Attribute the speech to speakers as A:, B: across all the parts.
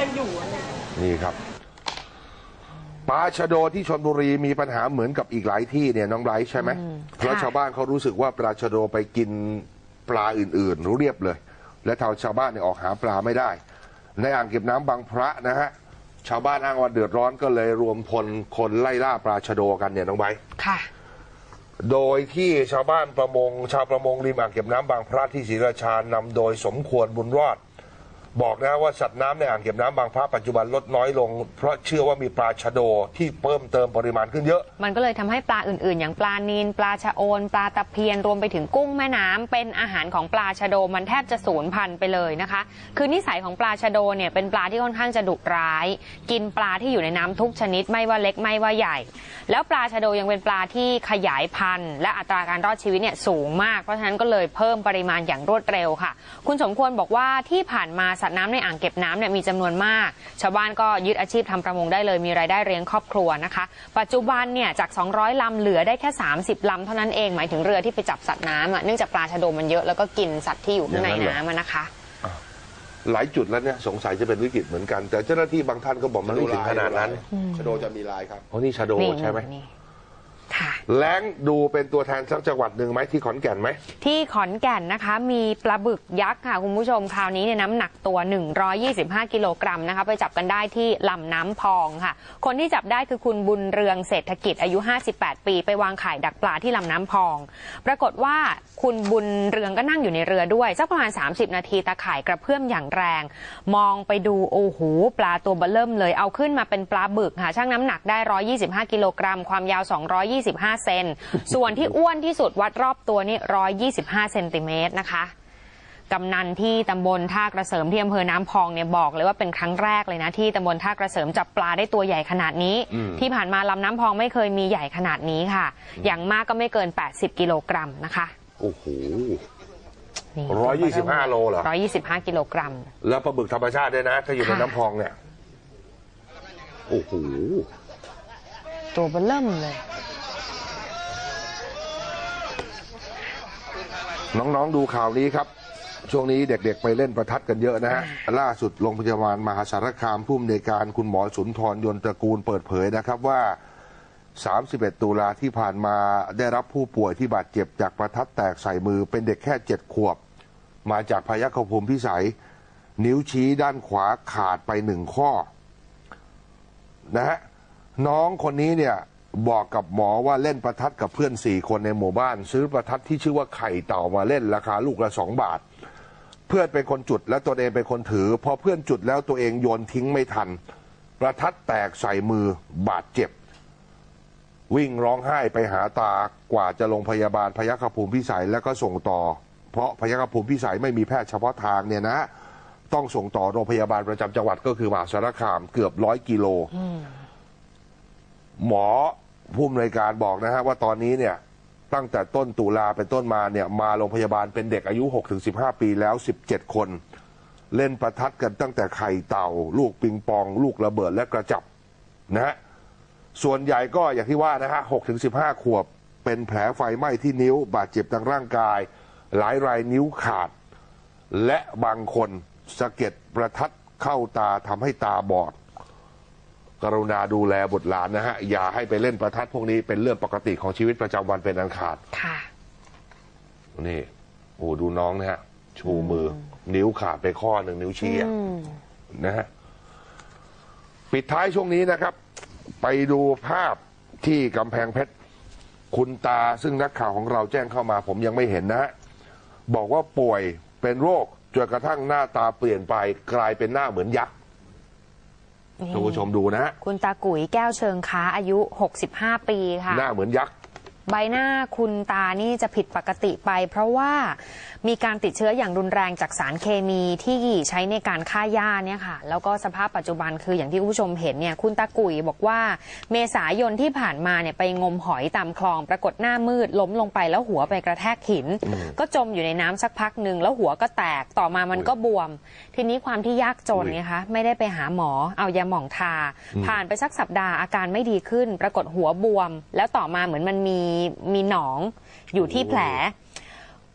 A: ยังอยู่อะไร
B: นี่ครับปลาชะโดที่ชนบุรีมีปัญหาเหมือนกับอีกหลายที่เนี่ยน้องไบรท์ใช่ไหมเพราะ
C: ค่ะ
B: ชาวบ้านเขารู้สึกว่าปลาชะโดไปกินปลาอื่นๆรู้เรียบเลย และทางชาวบ้านเนี่ยออกหาปลาไม่ได้ ในอ่างเก็บน้ำบางพระนะฮะชาวบ้านอ้างว่าเดือดร้อนก็เลยรวมพลคนไล่ล่าปลาชะโดกันเนี่ยน้องไบรท์
C: ค่ะ
B: โดยที่ชาวบ้านประมง ชาวประมงริมอ่างเก็บน้ำบางพระที่ศรีราชานำโดยสมควรบุญรอด บอกนะว่าสัตว์น้ำในอ่างเก็บน้ำบางพระปัจจุบันลดน้อยลง เพราะเชื่อว่ามีปลาชะโดที่เพิ่มเติมปริมาณขึ้นเยอะ
C: มันก็เลยทำให้ปลาอื่นๆ อย่างปลานีนปลาชะโอน ปลาตะเพียนรวมไปถึงกุ้งแม่น้ำเป็นอาหารของปลาชะโดมันแทบจะสูญพันธุ์ไปเลยนะคะ คือนิสัยของปลาชะโดเนี่ยเป็นปลาที่ค่อนข้างจะดุร้าย กินปลาที่อยู่ในน้ำทุกชนิดไม่ว่าเล็กไม่ว่าใหญ่ แล้วปลาชะโดยังเป็นปลาที่ขยายพันธุ์ และอัตราการรอดชีวิตเนี่ยสูงมากเพราะฉะนั้นก็เลยเพิ่มปริมาณอย่างรวดเร็วค่ะ คุณสมควรบอกว่าที่ผ่านมาสัตว์น้ำในอ่างเก็บน้ำเนี่ยมีจำนวนมาก ชาวบ้านก็ยึดอาชีพทำประมงได้เลยมีรายได้เลี้ยงครอบครัวนะคะ ปัจจุบันเนี่ยจาก 200ลำเหลือได้แค่ 30ลำเท่านั้นเองหมายถึงเรือที่ไปจับสัตว์น้ำอะเนื่องจากปลาชะโดมันเยอะแล้วก็กินสัตว์ที่อยู่ข้างใน
B: อย่างนั้นเหรอ
C: น้ำอะนะคะ
B: หลายจุดแล้วเนี่ยสงสัยจะเป็นวิกฤตเหมือนกัน แต่เจ้าหน้าที่บางท่านก็บอกมันไม่ถึงขนาดนั้น
D: ชะโดจะมีลายครับ
B: โอ้นี่ชะโด
C: นี่
B: ใช่ไหม
C: นี่ค่ะ
B: แล้งดูเป็นตัวแทนสักจังหวัดหนึ่งไหมที่ขอนแก่นไหม
C: ที่ขอนแก่นนะคะมีปลาบึกยักษ์ค่ะคุณผู้ชมคราวนี้เนี่ยน้ำหนักตัว 125 กิโลกรัมนะคะไปจับกันได้ที่ลำน้ำพองค่ะ คนที่จับได้คือคุณบุญเรืองเศรษฐกิจอายุ 58 ปี ไปวางไข่ดักปลาที่ลำน้ำพอง ปรากฏว่าคุณบุญเรืองก็นั่งอยู่ในเรือด้วยสักประมาณ 30 นาทีตาข่ายกระเพื่อมอย่างแรง มองไปดูโอ้โหปลาตัวเบลเริ่มเลยเอาขึ้นมาเป็นปลาบึกค่ะชั่งน้ำหนักได้ 125 กิโลกรัมความยาว 225เซน ส่วนที่อ้วนที่สุดวัดรอบตัวนี่ 125 เซนติเมตรนะคะกำนันที่ตำบลท่ากระเสริมที่อำเภอน้ำพองเนี่ยบอกเลยว่าเป็นครั้งแรกเลยนะที่ตำบลท่ากระเสริมจับปลาได้ตัวใหญ่ขนาดนี้
B: อืม
C: ที่ผ่านมาลำน้ำพองไม่เคยมีใหญ่ขนาดนี้ค่ะ อย่างมากก็ไม่เกิน 80 กิโลกรัมนะคะ
B: โอ้โห
C: นี่
B: ร้อยยี่สิบห้าโลเหรอ
C: 125กิโลกรัม
B: แล้วปลาบึกธรรมชาติด้วยนะ ถ้าอยู่ใน
C: ค่ะ
B: น้ำพองเนี่ย โอ้โห
C: ตัวเบลเริ่มเลย
B: น้องๆดูข่าวนี้ครับ ช่วงนี้เด็กๆไปเล่นประทัดกันเยอะนะฮะ ล่าสุดโรงพยาบาลมหาสารคามผู้อำนวยการคุณหมอสุนทรยนตระกูลเปิดเผยนะครับว่า 31 ตุลาที่ผ่านมาได้รับผู้ป่วยที่บาดเจ็บจากประทัดแตกใส่มือเป็นเด็กแค่ 7 ขวบ มาจากพยัคฆภูมิพิสัย นิ้วชี้ด้านขวาขาดไปหนึ่งข้อนะฮะน้องคนนี้เนี่ย บอกกับหมอว่าเล่นประทัดกับเพื่อนสี่คนในหมู่บ้าน ซื้อประทัดที่ชื่อว่าไข่เต่ามาเล่นราคาลูกละสองบาท เพื่อนเป็นคนจุดและตัวเองเป็นคนถือ พอเพื่อนจุดแล้วตัวเองโยนทิ้งไม่ทัน ประทัดแตกใส่มือบาดเจ็บ วิ่งร้องไห้ไปหาตากว่าจะลงพยาบาลพยัคฆภูมิพิสัยแล้วก็ส่งต่อ เพราะพยัคฆภูมิพิสัยไม่มีแพทย์เฉพาะทางเนี่ยนะต้องส่งต่อโรงพยาบาลประจำจังหวัดก็คือมหาสารคามเกือบร้อยกิโลหมอ ผู้อำนวยการบอกนะฮะว่าตอนนี้เนี่ยตั้งแต่ต้นตุลาเป็นต้นมาเนี่ยมาโรงพยาบาลเป็นเด็กอายุ 6-15 ปีแล้ว 17 คน เล่นประทัดกันตั้งแต่ไข่เต่า ลูกปิงปอง ลูกระเบิดและกระจับนะฮะส่วนใหญ่ก็อย่างที่ว่านะฮะ6-15 ขวบเป็นแผลไฟไหม้ที่นิ้ว บาดเจ็บทางร่างกาย หลายรายนิ้วขาด และบางคนสะเก็ดประทัดเข้าตาทำให้ตาบอด กรุณาดูแลบุตรหลานนะฮะ อย่าให้ไปเล่นประทัดพวกนี้เป็นเรื่องปกติของชีวิตประจำวันเป็นอันขาด
C: ค่ะ
B: นี่โอ้ดูน้องนะฮะ ชูมือ นิ้วขาดไปข้อหนึ่งนิ้วชี้อะนะฮะ ปิดท้ายช่วงนี้นะครับ ไปดูภาพที่กำแพงเพชร คุณตาซึ่งนักข่าวของเราแจ้งเข้ามาผมยังไม่เห็นนะฮะ บอกว่าป่วยเป็นโรคจนกระทั่งหน้าตาเปลี่ยนไปกลายเป็นหน้าเหมือนยักษ์ ท่านผู้ชมดูนะฮะ
C: คุณตากุ๋ยแก้วเชิงค้าอายุ 65 ปีค่ะ
B: หน้าเหมือนยักษ์
C: ใบหน้าคุณตานี่จะผิดปกติไป เพราะว่ามีการติดเชื้ออย่างรุนแรงจากสารเคมีที่ใช้ในการฆ่าหญ้าเนี่ยค่ะ แล้วก็สภาพปัจจุบันคืออย่างที่คุณผู้ชมเห็นเนี่ยคุณตากุยบอกว่าเมษายนที่ผ่านมาเนี่ยไปงมหอยตามคลอง ปรากฏหน้ามืดล้มลงไปแล้วหัวไปกระแทกหิน ก็จมอยู่ในน้ำสักพักหนึ่งแล้วหัวก็แตกต่อมามันก็บวม ทีนี้ความที่ยากจน
B: อุ้ย
C: เนี่ยคะไม่ได้ไปหาหมอเอายาหม่องทา ผ่านไปสักสัปดาห์อาการไม่ดีขึ้น ปรากฏหัวบวม แล้วต่อมาเหมือนมันมีมีหนองอยู่ที่แผล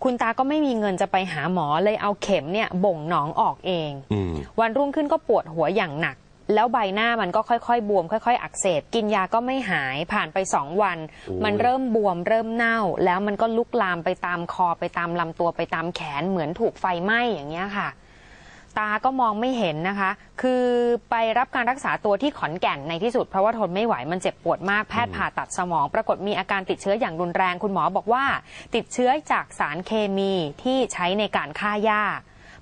C: คุณตาก็ไม่มีเงินจะไปหาหมอเลยเอาเข็มเนี่ยบ่งหนองออกเอง
B: อืม
C: วันรุ่งขึ้นก็ปวดหัวอย่างหนัก แล้วใบหน้ามันก็ค่อยๆ บวม ค่อย ๆ อักเสบ กินยาก็ไม่หายผ่านไปสองวัน
B: โอ้ย
C: มันเริ่มบวมเริ่มเน่า แล้วมันก็ลุกลามไปตามคอไปตามลำตัวไปตามแขนเหมือนถูกไฟไหม้อย่างเงี้ยค่ะ ตาก็มองไม่เห็นนะคะ คือไปรับการรักษาตัวที่ขอนแก่นในที่สุดเพราะว่าทนไม่ไหวมันเจ็บปวดมากแพทย์ผ่าตัดสมอง ปรากฏมีอาการติดเชื้ออย่างรุนแรงคุณหมอบอกว่า ติดเชื้อจากสารเคมีที่ใช้ในการฆ่าหญ้า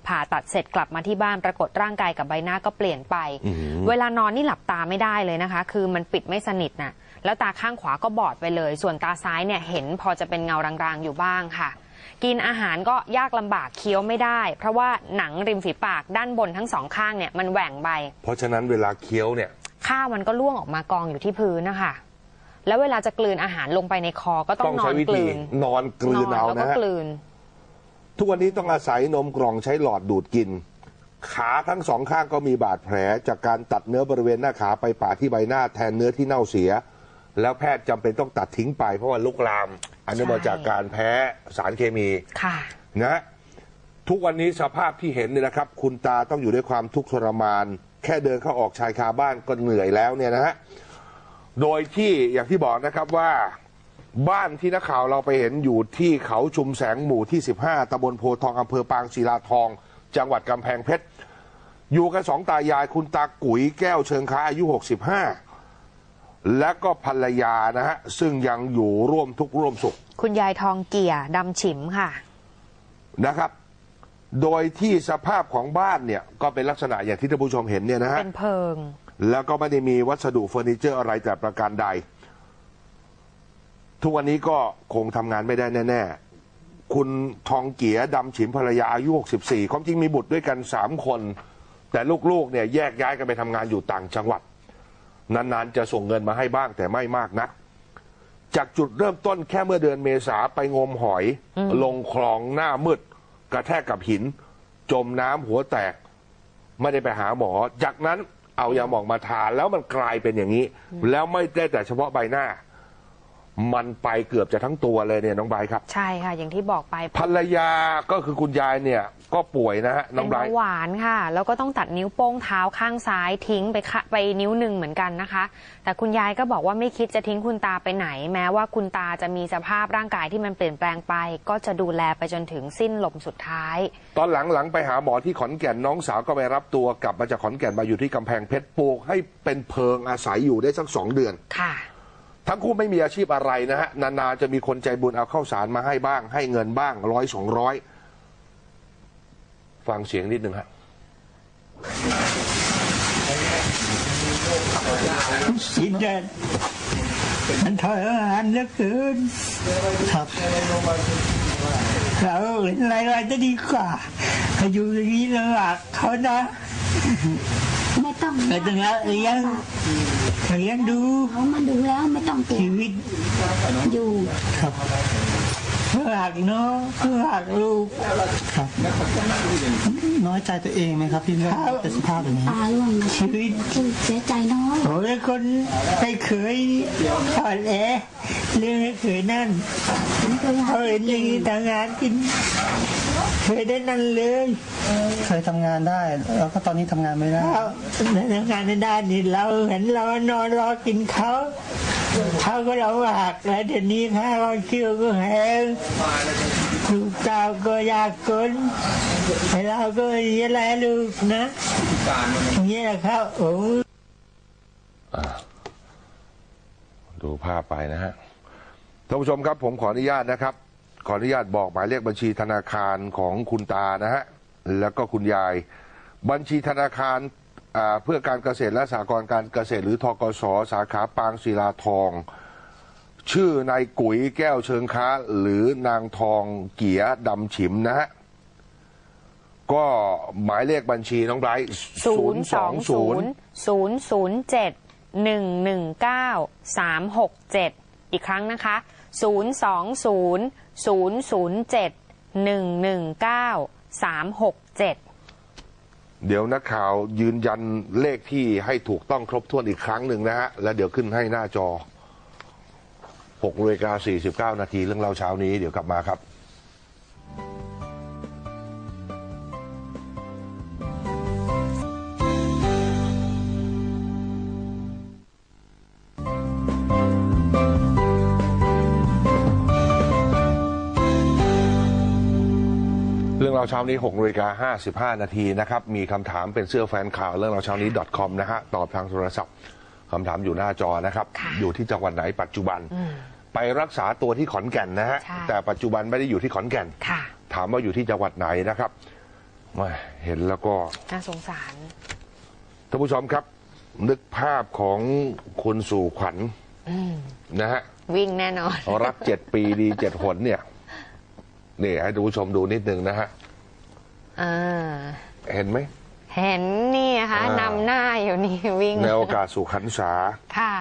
C: ผ่าตัดเสร็จกลับมาที่บ้านปรากฏร่างกายกับใบหน้าก็เปลี่ยนไป
B: อืม
C: เวลานอนนี่หลับตาไม่ได้เลยนะคะ คือมันปิดไม่สนิทน่ะแล้วตาข้างขวาก็บอดไปเลย ส่วนตาซ้ายเนี่ยเห็นพอจะเป็นเงารางๆอยู่บ้างค่ะ กินอาหารก็ยากลำบากเคี้ยวไม่ได้ เพราะว่าหนังริมฝีปากด้านบนทั้งสองข้างเนี่ยมันแหว่งไป
B: เพราะฉะนั้นเวลาเคี้ยวเนี่ย
C: ข้าวมันก็ล่วงออกมากองอยู่ที่พื้นนะคะ แล้วเวลาจะกลืนอาหารลงไปในคอก็ต้อ
B: ต้อง
C: งนอ
B: ใช้
C: น
B: วิ
C: ก
B: ธี
C: ลืน
B: นอนกลืนเอา
C: แล้วก็
B: นะฮะ
C: กลืน
B: ทุกวันนี้ต้องอาศัยนมกล่องใช้หลอดดูดกิน ขาทั้งสองข้างก็มีบาดแผล จากการตัดเนื้อบริเวณหน้าขาไปป่าที่ใบหน้าแทนเนื้อที่เน่าเสีย แล้วแพทย์จำเป็นต้องตัดทิ้งไป เพราะว่าลุกลาม อันนี้
C: ใช่
B: มาจากการแพ้สารเคมี
C: ค่ะ
B: นะฮะทุกวันนี้สภาพที่เห็นเนี่ยนะครับ คุณตาต้องอยู่ด้วยความทุกข์ทรมาน แค่เดินเข้าออกชายคาบ้านก็เหนื่อยแล้วเนี่ยนะฮะโดยที่อย่างที่บอกนะครับว่าบ้านที่นักข่าวเราไปเห็นอยู่ที่เขาชุมแสงหมู่ที่ 15ตำบลโพธิ์ทองอำเภอปางศิลาทอง จังหวัดกำแพงเพชร อยู่กันสองตายายคุณตากุ๋ยแก้วเชิงค้าอายุ 65 และก็ภรรยานะฮะ ซึ่งยังอยู่ร่วมทุกข์ร่วมสุข
C: คุณยายทองเกี่ยดำฉิมค่ะ
B: นะครับ โดยที่สภาพของบ้านเนี่ย ก็เป็นลักษณะอย่างที่ท่านผู้ชมเห็นเนี่ยนะฮะ
C: เป็นเพิง
B: แล้วก็ไม่ได้มีวัสดุเฟอร์นิเจอร์อะไรแต่ประการใด ทุกวันนี้ก็คงทำงานไม่ได้แน่ ๆ คุณทองเกียดำฉิมภรรยาอายุ 64ความจริงมีบุตรด้วยกัน 3 คน แต่ลูกๆเนี่ยแยกย้ายกันไปทำงานอยู่ต่างจังหวัด นานๆจะส่งเงินมาให้บ้างแต่ไม่มากนัก จากจุดเริ่มต้นแค่เมื่อเดือนเมษาไปงมหอย ลงคลองหน้ามืด กระแทกกับหิน จมน้ำหัวแตก ไม่ได้ไปหาหมอ จากนั้นเอายาหมองมาทาแล้วมันกลายเป็นอย่างนี้ แล้วไม่ได้แต่เฉพาะใบหน้า มันไปเกือบจะทั้งตัวเลยเนี่ยน้องไบร์ทครับ
C: ใช่ค่ะ อย่างที่บอกไป
B: ภรรยาก็คือคุณยายเนี่ย ก็ป่วยนะฮะน้
C: เป็
B: อง
C: น
B: ไบร
C: เบา
B: ท์
C: หวานค่ะ แล้วก็ต้องตัดนิ้วโป้งเท้าข้างซ้ายทิ้งไปค่ะไปนิ้วหนึ่งเหมือนกันนะคะ แต่คุณยายก็บอกว่าไม่คิดจะทิ้งคุณตาไปไหน แม้ว่าคุณตาจะมีสภาพร่างกายที่มันเปลี่ยนแปลงไป ก็จะดูแลไปจนถึงสิ้นลมสุดท้าย
B: ตอนหลังหลังไปหาหมอที่ขอนแก่นน้องสาวก็ไปรับตัวกลับมาจากขอนแก่นมาอยู่ที่กำแพงเพชรปลูกให้เป็นเพิงอาศัยอยู่ได้สักสองเดือน
C: ค่ะ
B: ทั้งคู่ไม่มีอาชีพอะไรนะฮะนานๆจะมีคนใจบุญเอาข้าวสารมาให้บ้าง ให้เงินบ้างร้อยสองร้อย ฟังเสียงนิดหนึ่งฮะ
A: สินเดินมันทรมานเหลือเกิน
D: ครับ
A: เราเห็นอะไรๆจะดีกว่าให้อยู่อย่างนี้ลำบากเขานะ
E: ไม่ต้อง
A: ไม่ต้องเอาเลี้ยงเลี้ยงดู
E: เขามาดูแล้วไม่ต้องเก็
A: ชี
E: บ
A: วิต
E: อยู่
D: ครับ
A: เพื่อหักน้องเพื่อหักลูก
D: ครับน้อยใจตัวเองไหมครับที่เลือกเป็นสภาพแบบนี้
E: ตาล่วงนะ
A: ชีวิต
E: คือเสียใจน้อย
A: ผมเป็นคนไม่เคยอ่อนแอเรื่องไม่เคยนั่น
E: ผมเคยหา
A: เขาเห็นอย่างนี้ทำงานกินเคยได้นั่นเลย
D: เคยทำงานได้ แล้วก็ตอนนี้ทำงานไม่ได้
A: เขาในทำงานในด้านนี้เราเห็นเรานอนรอกินเขา เขาก็เราหักแล้วเดี๋ยวนี้ข้าวเคี่ยวก็แห้งลูกสาวก็ยากกนให้เราก็อยังไรลูกนะอย่างนี้นะครับโอ้
B: ดูภาพไปนะฮะท่านผู้ชมครับผมขออนุญาตนะครับ ขออนุญาตบอกหมายเลขบัญชีธนาคารของคุณตานะฮะแล้วก็คุณยาย บัญชีธนาคาร เพื่อการเกษตรและสหกรณ์การเกษตรหรือทกสสาขาปางศิลาทอง ชื่อนายกุ๋ยแก้วเชิงค้า หรือนางทองเกียดำฉิมนะฮะก็หมายเลขบัญชีน้องไบรท์
C: 0 2 0 0 0 7 1 1 9 3 6 7อีกครั้งนะคะ0 2 0 0 0 7 1 1 9 3 6 7
B: เดี๋ยวนักข่าวยืนยันเลขที่ให้ถูกต้องครบถ้วนอีกครั้งหนึ่งนะฮะ แล้วเดี๋ยวขึ้นให้หน้าจอ6นาฬิกา49 นาทีเรื่องเล่าเช้านี้เดี๋ยวกลับมาครับ เรื่องเราวเช้านี้6นาฬิกา55 นาทีนะครับ มีคำถามเป็นเสื้อแฟนข่าว เรื่องเราวเช้านี้ .com นะฮะ ตอบทางโทรศัพท์คำถามอยู่หน้าจอนะครับ
C: ค่ะ
B: อยู่ที่จังหวัดไหนปัจจุบัน ไปรักษาตัวที่ขอนแก่นนะฮะ
C: ใช่
B: แต่ปัจจุบันไม่ได้อยู่ที่ขอนแก่น
C: ค่ะ
B: ถามว่าอยู่ที่จังหวัดไหนนะครับแหม่เห็นแล้วก็
C: น่าสงสาร
B: ท่านผู้ชมครับ นึกภาพของคุณสู่ขวัญนะฮะ
C: วิ่งแน่นอน
B: รักเจ็ดปีดีเจ็ดหนเนี่ยนี่ให้ท่านผู้ชมดูนิดนึงนะฮะ
C: อ่า
B: เห็นไหม
C: เห็นนี่นะคะ
B: อ่าน
C: นำหน้าอยู่นี่วิ่ง
B: ในโอกาสสุขันษา
C: ค่ะ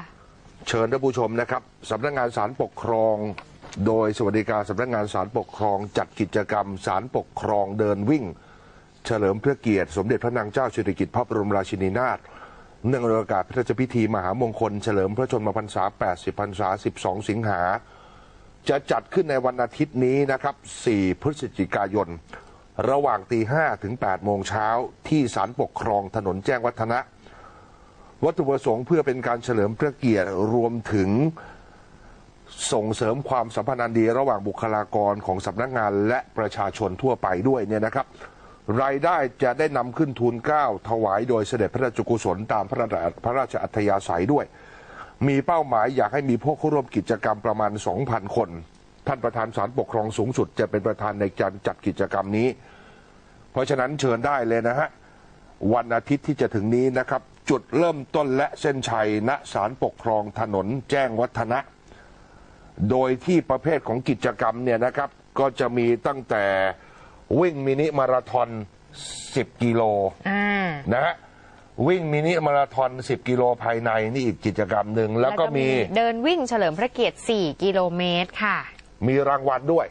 B: เชิญท่านผู้ชมนะครับสำนักงานศาลปกครอง โดยสวัสดิการสำนักงานศาลปกครอง จัดกิจกรรมศาลปกครองเดินวิ่ง เฉลิมพระเกียรติ สมเด็จพระนางเจ้าสิริกิติ์พระบรมราชินีนาถเนื่องในโอกาสพระราชพิธีมหามงคล เฉลิมพระชนมพรรษา 80 พรรษา 12 สิงหา จะจัดขึ้นในวันอาทิตย์นี้นะครับ 4 พฤศจิกายน ระหว่างตี5ถึง8โมงเช้าที่ศาลปกครองถนนแจ้งวัฒนะ วัตถุประสงค์เพื่อเป็นการเฉลิมพระเกียรติรวมถึงส่งเสริมความสัมพันธ์อันดีระหว่างบุคลากรของสำนักงานและประชาชนทั่วไปด้วยเนี่ยนะครับ รายได้จะได้นำขึ้นทูลเกล้าถวายโดยเสด็จพระราชกุศลตามพระราชพระราชอัธยาศัยด้วย มีเป้าหมายอยากให้มีผู้เข้าร่วมกิจกรรมประมาณ 2,000 คน ท่านประธานศาลปกครองสูงสุดจะเป็นประธานในการจัดกิจกรรมนี้ เพราะฉะนั้นเชิญได้เลยนะฮะ วันอาทิตย์ที่จะถึงนี้นะครับ จุดเริ่มต้นและเส้นชัยณศาลปกครองถนนแจ้งวัฒนะ โดยที่ประเภทของกิจกรรมเนี่ยนะครับ ก็จะมีตั้งแต่วิ่งมินิมาราทอน 10 กิโล
C: อ่า
B: นะฮะวิ่งมินิมาราทอน 10 กิโลภายในนี่อีกกิจกรรมหนึ่งแล้วก็มี
C: เดินวิ่งเฉลิมพระเกียรติ 4 กิโลเมตรค่ะ
B: มีรางวัลด้วย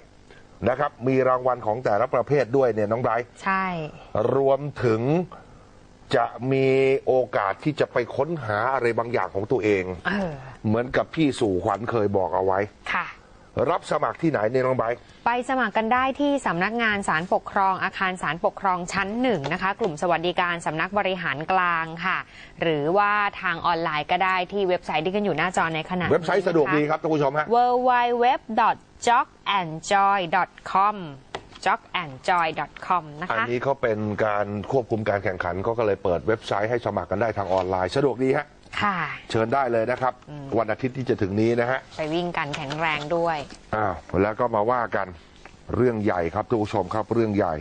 B: นะครับ มีรางวัลของแต่ละประเภทด้วยเนี่ยน้องไบรท์
C: ใช่
B: รวมถึงจะมีโอกาสที่จะไปค้นหาอะไรบางอย่างของตัวเอง
C: เออ
B: เหมือนกับพี่สู่ขวัญเคยบอกเอาไว้
C: ค่ะ
B: รับสมัครที่ไหนเนี่ยน้องไบรท์
C: ไปสมัครกันได้ที่สำนักงานสารปกครองอาคารสารปกครองชั้นหนึ่งนะคะ กลุ่มสวัสดิการสำนักบริหารกลางค่ะ หรือว่าทางออนไลน์ก็ได้ที่เว็บไซต์ที่ขึ้นอยู่หน้าจอในขณะนี้
B: เว็บไซต์สะดวกดีครับท่านผู้ชมฮะ
C: w w w j o g a n d j o y c o m jogandjoy.com นะ
B: อัน
C: คะ
B: นี้เขาเป็นการควบคุมการแข่งขันเขาก็เลยเปิดเว็บไซต์ให้สมัครกันได้ทางออนไลน์สะดวกดีฮะ
C: ค่ะ
B: เชิญได้เลยนะครับวันอาทิตย์ที่จะถึงนี้นะฮะ
C: ไปวิ่งกันแข็งแรงด้วย
B: อ้าวแล้วก็มาว่ากันเรื่องใหญ่ครับทุกผู้ชมครับเรื่องใหญ่